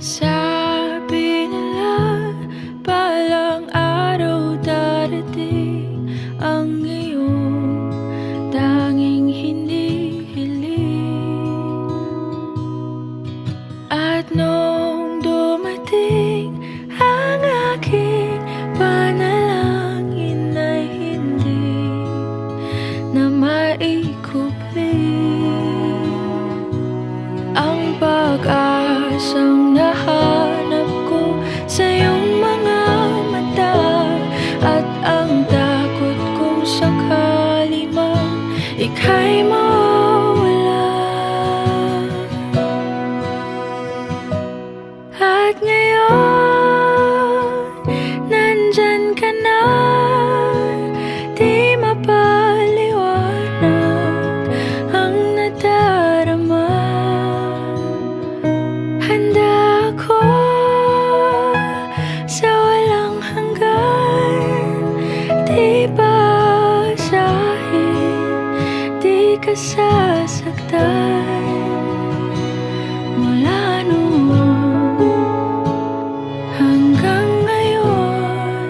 Sad di ka sasaktan Mula hanggang ngayon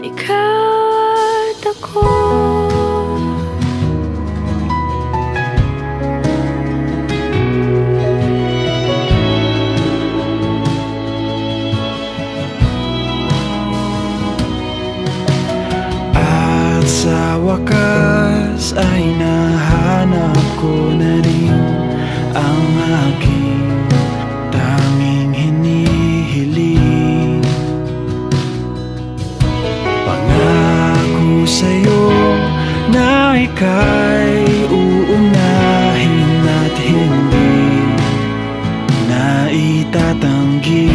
Ikaw at ako. Sa wakas ay nahanap ko na rin ang aking tanging hinihiling Pangako sa'yo na ika'y uunahin at hindi na itatanggi.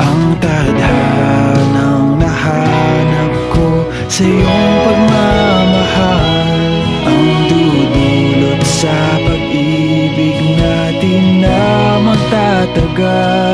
Ang tadhanang nahanap ko sa God.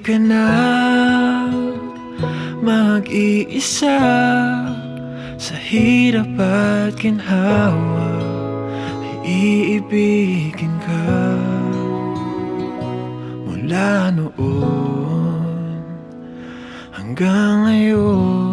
Hindi ka na mag-iisa Sa hirap at ginhawa Ay iibigin ka Mula noon hanggang ngayon